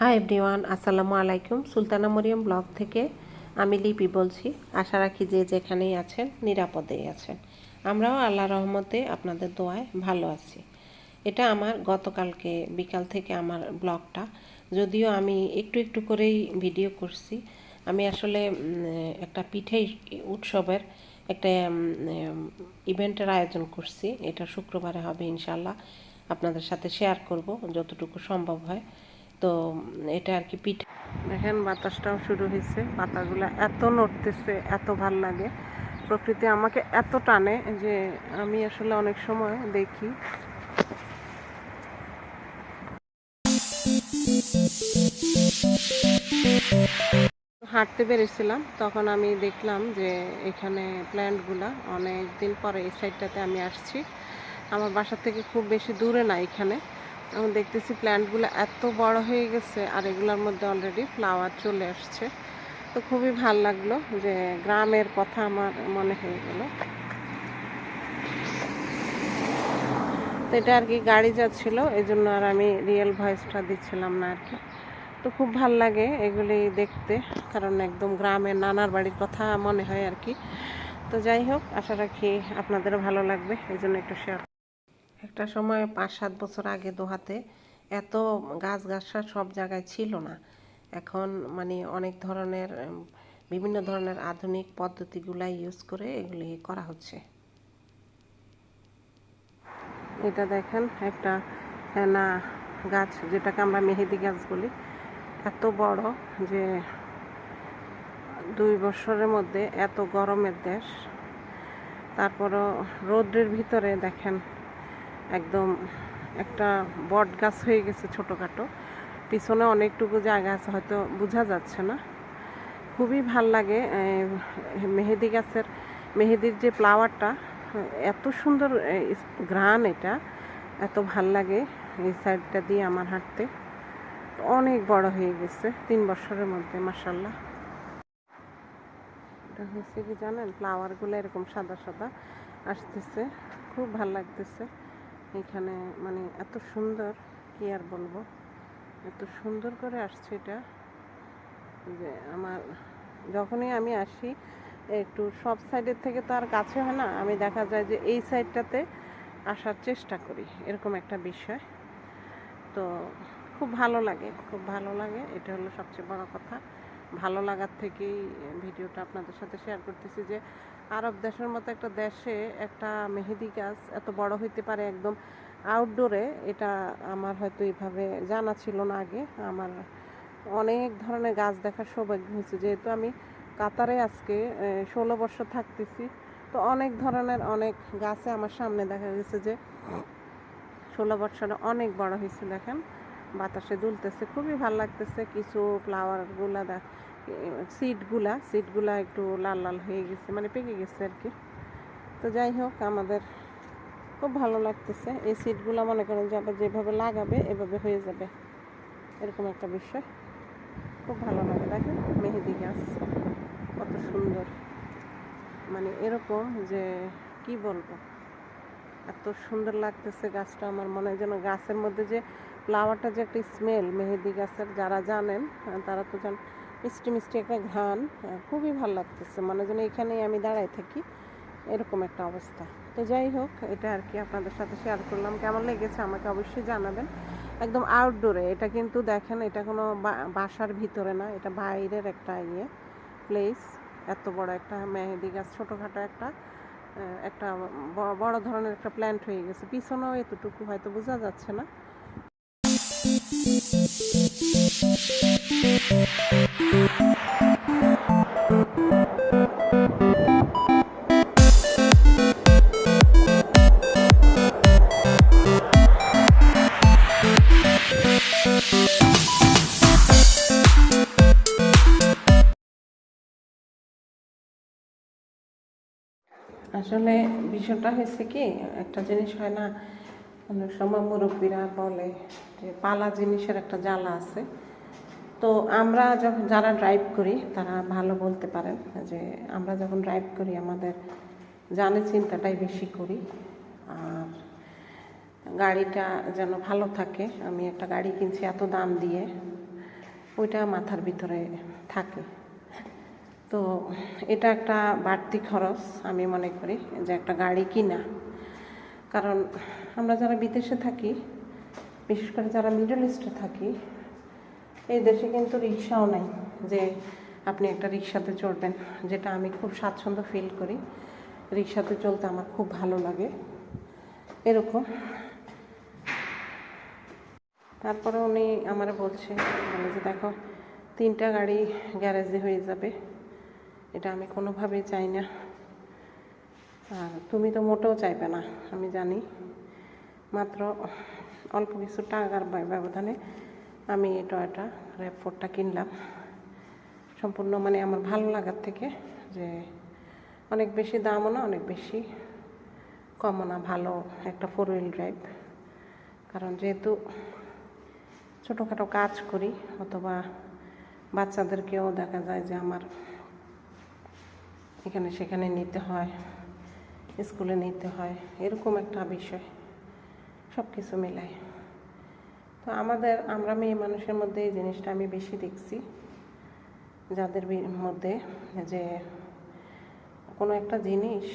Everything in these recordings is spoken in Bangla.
হাই এভরিওয়ান আসসালামু আলাইকুম। সুলতানা মরিয়ম ব্লগ থেকে আমি লিপি বলছি। আশা রাখি যে যেখানেই আছেন, নিরাপদেই আছেন। আমরাও আল্লাহ রহমতে আপনাদের দোয়ায় ভালো আছি। এটা আমার গতকালকে বিকাল থেকে আমার ব্লগটা। যদিও আমি একটু একটু করেই ভিডিও করছি। আমি আসলে একটা পিঠে উৎসবের একটা ইভেন্টের আয়োজন করছি। এটা শুক্রবারে হবে ইনশাল্লাহ আপনাদের সাথে শেয়ার করব, যতটুকু সম্ভব হয়। তো এটা আর কি পিঠে। দেখেন, বাতাসটাও শুরু হয়েছে। পাতাগুলো এত নড়তেছে, এত ভালো লাগে। প্রকৃতি আমাকে এত টানে যে আমি আসলে অনেক সময় দেখি। হাঁটতে বেরিয়েছিলাম, তখন আমি দেখলাম যে এখানে প্ল্যান্টগুলা অনেক দিন পরে এই সাইডটাতে আমি আসছি। আমার বাসা থেকে খুব বেশি দূরে না এখানে। আমি দেখতেছি প্ল্যান্টগুলো এত বড় হয়ে গেছে, আর এগুলোর মধ্যে অলরেডি ফ্লাওয়ার চলে আসছে। তো খুবই ভালো লাগল যে গ্রামের কথা আমার মনে হয়ে গেল। তো এটা আর কি গাড়ি যাচ্ছিল এই জন্য আর আমি রিয়েল ভয়েসটা দিচ্ছিলাম না আর কি। তো খুব ভালো লাগে এগুলি দেখতে, কারণ একদম গ্রামের নানার বাড়ির কথা মনে হয় আর কি। তো যাই হোক, আশা রাখি আপনাদেরও ভালো লাগবে এই জন্য একটু শেয়ার একটা সময় পাঁচ সাত বছর আগে দোহাতে এত গাছ গাছরা সব জায়গায় ছিল না। এখন মানে অনেক ধরনের বিভিন্ন ধরনের আধুনিক পদ্ধতিগুলা ইউজ করে এগুলি করা হচ্ছে। এটা দেখেন, একটা হেনা গাছ, যেটাকে আমরা মেহেদি গাছ বলি। এত বড় যে দুই বছরের মধ্যে এত গরমের দেশ। তারপরও রৌদ্রের ভিতরে দেখেন একদম একটা বট গাছ হয়ে গেছে ছোটোখাটো। পিছনে অনেকটুকু জায়গা আছে, হয়তো বোঝা যাচ্ছে না। খুবই ভালো লাগে মেহেদি গাছের, মেহেদির যে ফ্লাওয়ারটা, এত সুন্দর গ্রান এটা, এত ভালো লাগে এই সাইডটা দিয়ে আমার হাঁটতে। অনেক বড় হয়ে গেছে, তিন বছরের মধ্যে মাসাল্লাহ এটা হয়েছে কি জানেন, ফ্লাওয়ারগুলো এরকম সাদা সাদা আসতেছে, খুব ভালো লাগতেছে। এখানে মানে এত সুন্দর, কি আর বলব? এত সুন্দর করে আসছে এটা যে আমার, যখনই আমি আসি, একটু সব সাইডের থেকে তো আর কাছে হয় না, আমি দেখা যায় যে এই সাইডটাতে আসার চেষ্টা করি, এরকম একটা বিষয়। তো খুব ভালো লাগে, খুব ভালো লাগে, এটা হলো সবচেয়ে বড় কথা। ভালো লাগার থেকেই ভিডিওটা আপনাদের সাথে শেয়ার করতেছি যে আরব দেশের মতো একটা দেশে একটা মেহেদি গাছ এত বড় হইতে পারে একদম আউটডোরে এটা আমার হয়তো এইভাবে জানা ছিল না আগে। আমার অনেক ধরনের গাছ দেখার সৌভাগ্য হয়েছে। যেহেতু আমি কাতারে আজকে ষোলো বছর থাকতেছি, তো অনেক ধরনের অনেক গাছে আমার সামনে দেখা গেছে যে ষোলো বছরে অনেক বড় হয়েছে, দেখেন। বাতাসে দুলতেছে, খুবই ভালো লাগতেছে। কিছু ফ্লাওয়ারগুলা দেখ সিডগুলা একটু লাল লাল হয়ে গেছে মানে পেকে গেছে আর কি। তো যাই হোক, আমাদের খুব ভালো লাগতেছে। এই সিটগুলো মনে করেন যে আবার যেভাবে লাগাবে, এভাবে হয়ে যাবে। এরকম একটা বিষয়। খুব ভালো লাগে। দেখেন, মেহেদি গাছ, কত সুন্দর। মানে এরকম যে, কি বলব? এত সুন্দর লাগতেছে গাছটা। আমার মনে হয় যেন গাছের মধ্যে যে ফ্লাওয়ারটা যে একটা স্মেল, মেহেদি গাছের যারা জানেন তারা তো জান মিষ্টি মিষ্টি একটা ঘ্রাণ খুবই ভালো লাগতেছে। মানে যেন এখানেই আমি দাঁড়াই থাকি, এরকম একটা অবস্থা। তো যাই হোক, এটা আর কি আপনাদের সাথে শেয়ার করলাম। কেমন লেগেছে আমাকে অবশ্যই জানাবেন। একদম আউটডোরে এটা কিন্তু দেখেন, এটা কোনো বাসার ভিতরে না, এটা বাইরের একটা ইয়ে প্লেস এত বড় একটা মেহেদি গাছ, ছোটোখাটো একটা একটা বড় ধরনের একটা প্ল্যান্ট হয়ে গেছে। পিছনেও এতটুকু হয়তো বোঝা যাচ্ছে না। আসলে বিষয়টা হয়েছে কি একটা জিনিস হয় না অনেক সময় মুরব্বীরা বলে যে পালা জিনিসের একটা জ্বালা আছে। তো আমরা যখন, যারা ড্রাইভ করি, তারা ভালো বলতে পারেন যে আমরা যখন ড্রাইভ করি, আমাদের জানে চিন্তাটাই বেশি করি। আর গাড়িটা যেন ভালো থাকে, আমি একটা গাড়ি কিনছি এত দাম দিয়ে, ওইটা মাথার ভিতরে থাকে। তো এটা একটা বাড়তি খরচ আমি মনে করি যে একটা গাড়ি কিনা। কারণ আমরা যারা বিদেশে থাকি, বিশেষ করে যারা মিডল ইস্টে থাকি, এই দেশে কিন্তু রিক্সাও নাই যে আপনি একটা রিক্সাতে চড়বেন যেটা আমি খুব স্বাচ্ছন্দ্য ফিল করি। রিক্সাতে চলতে আমার খুব ভালো লাগে। এরকম। তারপরে উনি আমার বলছে, বলে যে দেখো, তিনটা গাড়ি গ্যারেজে হয়ে যাবে। এটা আমি কোনোভাবেই চাই না। আর তুমি তো মোটেও চাইবে না, আমি জানি। মাত্র অল্প কিছু টাকার ব্যবধানে আমি এই টয়টা র্যাপ ফোরটা কিনলাম। সম্পূর্ণ মানে আমার ভালো লাগার থেকে যে অনেক বেশি দামও না, অনেক বেশি কমও না, ভালো একটা ফোর হুইল ড্রাইভ কারণ যেহেতু ছোটোখাটো কাজ করি, অথবা বাচ্চাদেরকেও দেখা যায় যে আমার এখানে সেখানে নিতে হয়, স্কুলে নিতে হয়, এরকম একটা বিষয়। সব কিছু মিলায় তো আমাদের, আমরা মেয়ে মানুষের মধ্যে এই জিনিসটা আমি বেশি দেখছি। যাদের মধ্যে যে কোনো একটা জিনিস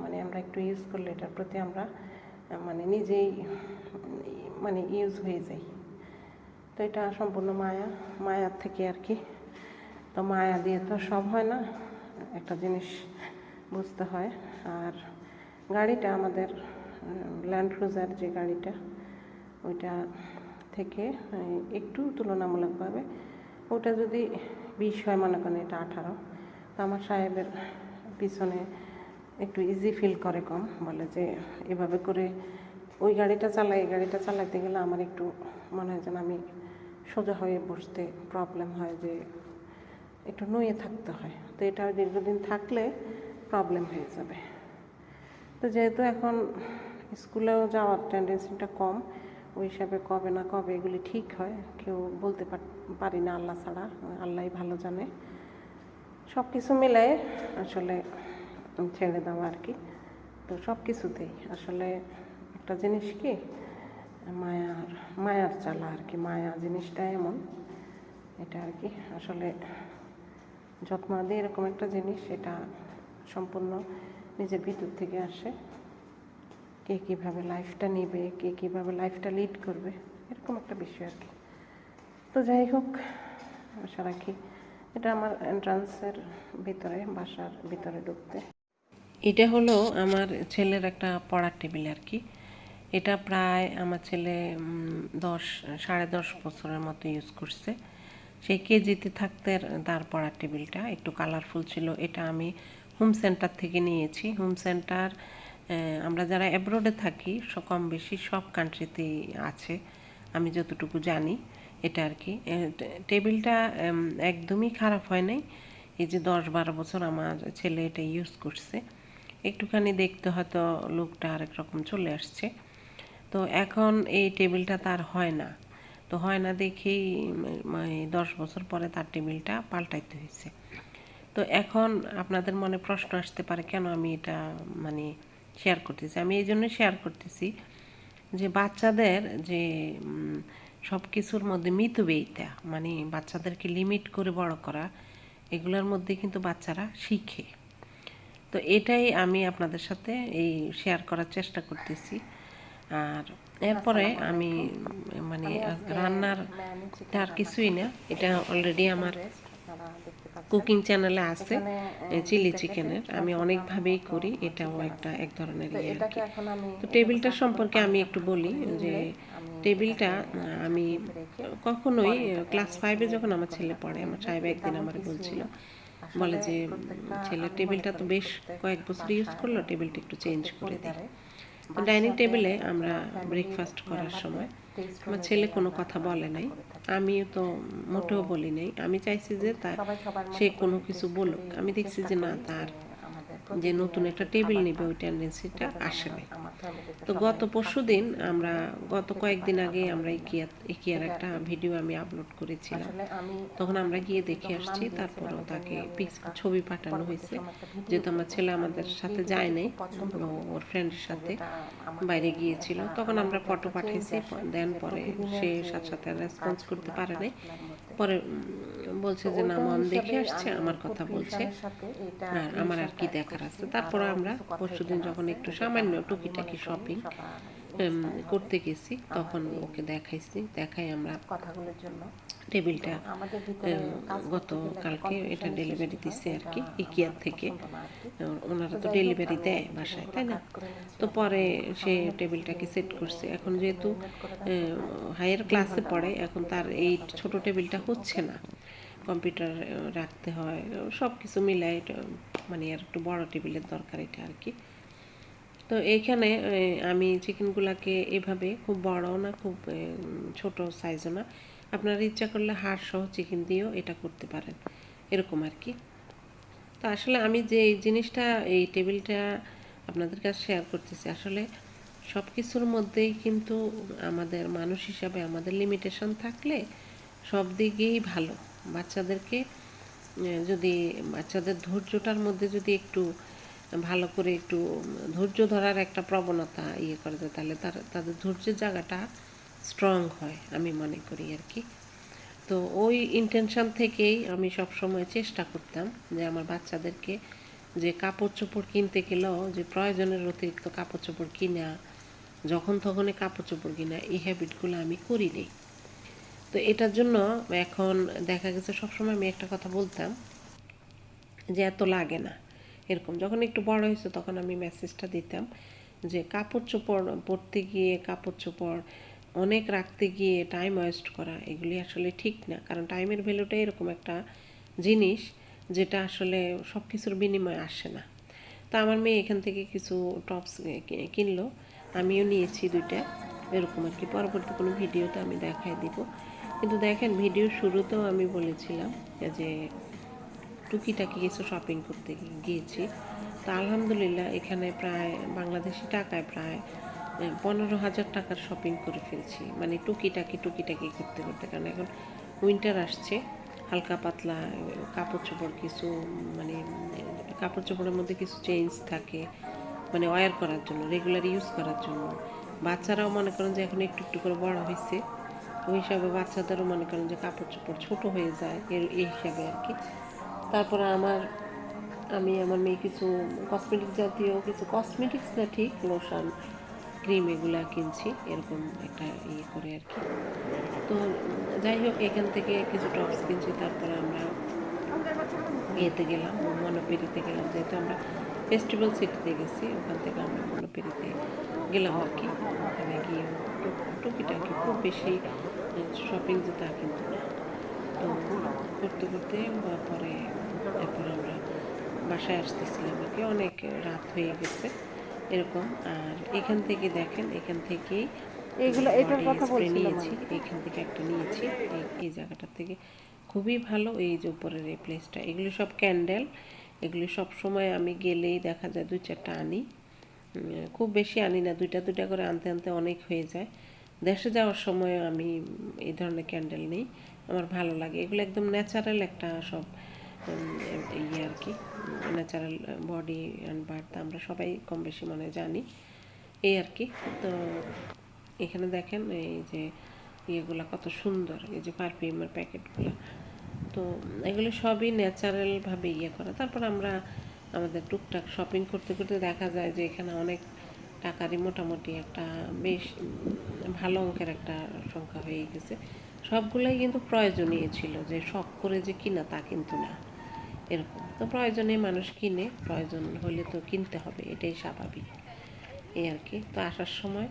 মানে আমরা একটু ইউজ করলে এটার প্রতি আমরা মানে নিজেই মানে ইউজ হয়ে যাই। তো এটা সম্পূর্ণ মায়া, মায়ার থেকে আর কি। তো মায়া দিয়ে তো সব হয় না, একটা জিনিস বুঝতে হয়। আর গাড়িটা আমাদের ল্যান্ড ক্রুজার যে গাড়িটা, ওইটা থেকে একটু তুলনামূলকভাবে, ওটা যদি বিশ হয়, মনে করেন এটা আঠারো, তো আমার সাহেবের পিছনে একটু ইজি ফিল করে কম, বলে যে এভাবে করে ওই গাড়িটা চালাই, এই গাড়িটা চালাতে গেলে আমার একটু মনে হয় যেন আমি সোজা হয়ে বসতে প্রবলেম হয়, যে একটু নুয়ে থাকতে হয়। তো এটা দীর্ঘদিন থাকলে প্রবলেম হয়ে যাবে। তো যেহেতু এখন স্কুলেও যাওয়ার টেন্ডেন্সিটা কম। ওই হিসাবে কবে না কবে এগুলি ঠিক হয়, কেউ বলতে পার- না আল্লাহ ছাড়া, আল্লাহই ভালো জানে। সব কিছু মিলাই আসলে ছেড়ে দেওয়া আর কি। তো সব কিছুতেই আসলে একটা জিনিস কি, মায়ার মায়ার চালা আর কি, মায়া জিনিসটা এমন। এটা আর কি, আসলে যত্ন দিয়ে এরকম একটা জিনিস, এটা সম্পূর্ণ নিজের ভিতর থেকে আসে। কে কীভাবে লাইফটা নেবে, কে কীভাবে লাইফটা লিড করবে, এরকম একটা বিষয় আর কি। তো যাই হোক, আশা রাখি এটা আমার এন্ট্রান্সের ভিতরে, বাসার ভিতরে ঢুকতে। এটা হলো আমার ছেলের একটা পড়ার টেবিল আর কি। এটা প্রায় আমার ছেলে দশ, সাড়ে দশ বছরের মতো ইউজ করছে। সেই কেজিতে থাকতে তার পড়ার টেবিলটা একটু কালারফুল ছিল। এটা আমি হোম সেন্টার থেকে নিয়েছি। হোম সেন্টার আমরা যারা অ্যাব্রোডে থাকি কম বেশি সব কান্ট্রিতেই আছে, আমি যতটুকু জানি এটা আর কি টেবিলটা একদমই খারাপ হয় নাই। এই যে দশ বারো বছর আমার ছেলে এটা ইউজ করছে। একটুখানি দেখতে হয়তো লুকটা আরেক রকম চলে আসছে। তো এখন এই টেবিলটা তার হয় না। তো হয় না দেখেই দশ বছর পরে তার টেবিলটা পাল্টাইতে হয়েছে। তো এখন আপনাদের মনে প্রশ্ন আসতে পারে, কেন আমি এটা মানে শেয়ার করতেছি। আমি এই জন্য শেয়ার করতেছি যে বাচ্চাদের যে সব কিছুর মধ্যে মিতব্যয়িতা মানে বাচ্চাদেরকে লিমিট করে বড় করা এগুলোর মধ্যে কিন্তু বাচ্চারা শিখে। তো এটাই আমি আপনাদের সাথে এই শেয়ার করার চেষ্টা করতেছি। আর এরপরে আমি মানে রান্নার আর কিছুই না এটা অলরেডি আমার কুকিং চ্যানেলে আছে চিলি চিকেনের। আমি অনেকভাবেই করি এটাও একটা এক ধরনের ইয়ে আর কি। তো টেবিলটা সম্পর্কে আমি একটু বলি যে টেবিলটা আমি কখনোই ক্লাস ফাইভে যখন আমার ছেলে পড়ে আমার সাহেব একদিন আমার বলছিল। বলে যে ছেলের টেবিলটা তো বেশ কয়েক বছর ইউজ করল টেবিলটা একটু চেঞ্জ করে দিই। তো ডাইনিং টেবিলে আমরা ব্রেকফাস্ট করার সময় আমার ছেলে কোনো কথা বলে নাই। আমিও তো মোটেও বলি নাই। আমি চাইছি যে তার সে কোনো কিছু বলুক। আমি দেখছি যে না তার যে নতুন একটা টেবিল নেবে ওই টেন্ডেন্সিটা আসে নাই। তো গত পরশু দিন আমরা গত কয়েকদিন আগে আমরা ইকিয়া ইকিয়ার একটা ভিডিও আমি আপলোড করেছিলাম। তখন আমরা গিয়ে দেখে আসছি তারপরেও তাকে ছবি পাঠানো হয়েছে। যেহেতু আমার ছেলে আমাদের সাথে যায় নাই ওর ফ্রেন্ডের সাথে বাইরে গিয়েছিল। তখন আমরা ফটো পাঠিয়েছি দেন পরে সে সাথে সাথে রেসপন্স করতে পারে নাই। পরে বলছে যে না মন দেখে আসছে আমার কথা বলছে। আর আমার আর কি দেখার আছে। তারপর আমরা পরশুদিন যখন একটু সামান্য টুকিটাকি শপিং করতে গেছি তখন ওকে দেখাইছি দেখাই আমরা কথাগুলোর জন্য। টেবিলটা গতকালকে এটা ডেলিভারি দিছে আর কি ইকিয়ার থেকে। ওনারা তো ডেলিভারি দেয় বাসায় তাই না। তো পরে সে টেবিলটাকে সেট করছে। এখন যেহেতু হায়ার ক্লাসে পড়ে এখন তার এই ছোট টেবিলটা হচ্ছে না। কম্পিউটার রাখতে হয় সব কিছু মিলাই এটা, মানে আর একটু বড় টেবিলের দরকার এটা আর কি। তো এইখানে আমি চিকেনগুলাকে এভাবে খুব বড় না খুব ছোট সাইজও না আপনারা ইচ্ছা করলে হাড় সহ চিকেন দিয়েও এটা করতে পারেন। এরকম আর কি। তো আসলে আমি যে এই জিনিসটা, এই টেবিলটা আপনাদের কাছে শেয়ার করতেছি, আসলে সব কিছুর মধ্যেই কিন্তু আমাদের মানুষ হিসাবে আমাদের লিমিটেশন থাকলে সব দিকেই ভালো। বাচ্চাদেরকে যদি বাচ্চাদের ধৈর্যটার মধ্যে যদি একটু ভালো করে একটু ধৈর্য ধরার একটা প্রবণতা ইয়ে করে যায় তাহলে তার, তাদের ধৈর্যের জায়গাটা স্ট্রং হয়, আমি মনে করি আর কি। তো ওই ইন্টেনশন থেকেই আমি সব সময় চেষ্টা করতাম যে আমার বাচ্চাদেরকে যে কাপড় চোপড় কিনতে গেলেও যে প্রয়োজনের অতিরিক্ত কাপড় চোপড় কিনা, যখন তখনই কাপড় চোপড় কিনা, এই হ্যাবিটগুলো আমি করি নেই তো এটার জন্য এখন দেখা গেছে সবসময় আমি একটা কথা বলতাম যে এত লাগে না। এরকম যখন একটু বড় হয়েছে তখন আমি মেসেজটা দিতাম যে কাপড় চোপড় পরতে গিয়ে কাপড় চোপড় অনেক রাখতে গিয়ে টাইম ওয়েস্ট করা, এগুলি আসলে ঠিক না। কারণ টাইমের ভ্যালুটা এরকম একটা জিনিস যেটা আসলে সব কিছুর বিনিময়ে আসে না। তা আমার মেয়ে এখান থেকে কিছু টপস কিনলো। আমিও নিয়েছি দুইটা। এরকম আর কি। পরবর্তী কোনো ভিডিওতে আমি দেখাই দিব। কিন্তু দেখেন ভিডিও শুরুতেও আমি বলেছিলাম যে টুকিটাকি কিছু শপিং করতে গিয়েছি। তা আলহামদুলিল্লাহ এখানে প্রায়, বাংলাদেশি টাকায় প্রায় পনেরো হাজার টাকার শপিং করে ফেলছি। মানে টুকিটাকি টুকিটাকি করতে করতে। কারণ এখন উইন্টার আসছে, হালকা পাতলা, কাপড় চোপড় কিছু মানে কাপড় চোপড়ের মধ্যে কিছু চেঞ্জ থাকে। মানে ওয়্যার করার জন্য রেগুলার ইউজ করার জন্য। বাচ্চারাও মনে করেন যে এখন একটু একটু করে বড় হয়েছে। ওই হিসাবে বাচ্চাদেরও মনে করেন যে কাপড় চোপড় ছোটো হয়ে যায়, এর, এই হিসাবে আর কি। তারপরে আমার, আমি আমার মেয়ে কিছু কসমেটিক জাতীয় কিছু কসমেটিক্স না ঠিক লোশন ক্রিম এগুলা কিনছি, এরকম একটা ইয়ে করে আর কি। তো যাই হোক, এখান থেকে কিছু টপস কিনছি, তারপরে আমরা ইয়েতে গেলাম, মনোপেরিতে গেলাম। যেহেতু আমরা ফেস্টিভ্যাল সিটিতে গেছি, ওখান থেকে আমরা মনোপেরিতে গেলাম আর কি। ওখানে গিয়ে টুক- টুকিটাকি, খুব বেশি শপিং যে তা কিন্তু না। তো করতে করতে পরে এরপর আমরা বাসায় আসতেছিলাম আর কি। অনেক রাত হয়ে গেছে। এরকম। আর এখান থেকে দেখেন এখান থেকেই এইগুলো এটার কথা নিয়েছি। এখান থেকে একটা নিয়েছি। এই জায়গাটা থেকে খুবই ভালো। এই যে উপরের এই প্লেসটা এগুলো সব ক্যান্ডেল এগুলি সব সময় আমি গেলেই দেখা যায় দুই চারটা আনি। খুব বেশি আনি না। দুইটা দুইটা করে আনতে আনতে অনেক হয়ে যায়। দেশে যাওয়ার সময় আমি এই ধরনের ক্যান্ডেল নিই। আমার ভালো লাগে। এগুলো একদম ন্যাচারাল একটা সব ইয়ে আর কি ন্যাচারাল বডি অ্যান্ড বার্থ আমরা সবাই কম বেশি মানে জানি, এই আর কি। তো এখানে দেখেন এই যে ইয়েগুলো কত সুন্দর, এই যে পারফিউমের প্যাকেটগুলো। তো এগুলো সবই ন্যাচারালভাবে ইয়ে করা। তারপর আমরা আমাদের টুকটাক শপিং করতে করতে দেখা যায় যে এখানে অনেক টাকারই মোটামুটি একটা বেশ ভালো অঙ্কের একটা সংখ্যা হয়ে গেছে। সবগুলোই কিন্তু প্রয়োজনীয় ছিল, যে শখ করে যে কিনা তা কিন্তু না। এরকম। তো প্রয়োজনে মানুষ কিনে, প্রয়োজন হলে তো কিনতে হবে, এটাই স্বাভাবিক। এই আর কি। তো আসার সময়,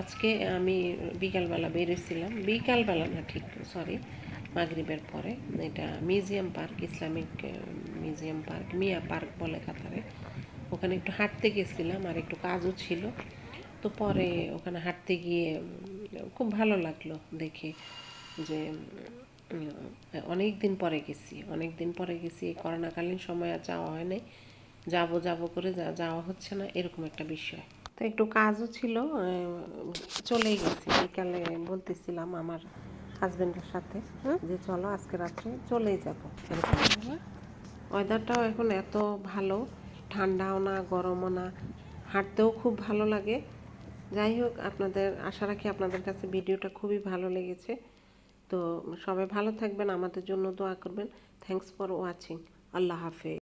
আজকে আমি বিকালবেলা বেরিয়েছিলাম। বিকালবেলা না ঠিক সরি মাগরিবের পরে। এটা museum park, Islamic museum park, MIA park বলে কাতারে। ওখানে একটু হাঁটতে গেছিলাম, আর একটু কাজও ছিল। তো পরে ওখানে হাঁটতে গিয়ে খুব ভালো লাগল দেখে যে অনেক দিন পরে গেছি। অনেক দিন পরে গেছি, এই করোনাকালীন সময় আর যাওয়া হয় নাই। যাব যাব করে যা, যাওয়া হচ্ছে না, এরকম একটা বিষয়। তো একটু কাজও ছিল চলেই গেছি। বিকালে বলতেছিলাম আমার হাজবেন্ডের সাথে যে চলো আজকে রাত্রে চলেই যাব। ওয়েদারটাও এখন এত ভালো, ঠান্ডাও না, গরমও না, হাঁটতেও খুব ভালো লাগে। যাই হোক, আপনাদের, আশা রাখি আপনাদের কাছে ভিডিওটা খুবই ভালো লেগেছে। তো সবাই ভালো থাকবেন আমাদের জন্য দোয়া করবেন। থ্যাংকস ফর ওয়াচিং আল্লাহ হাফেজ।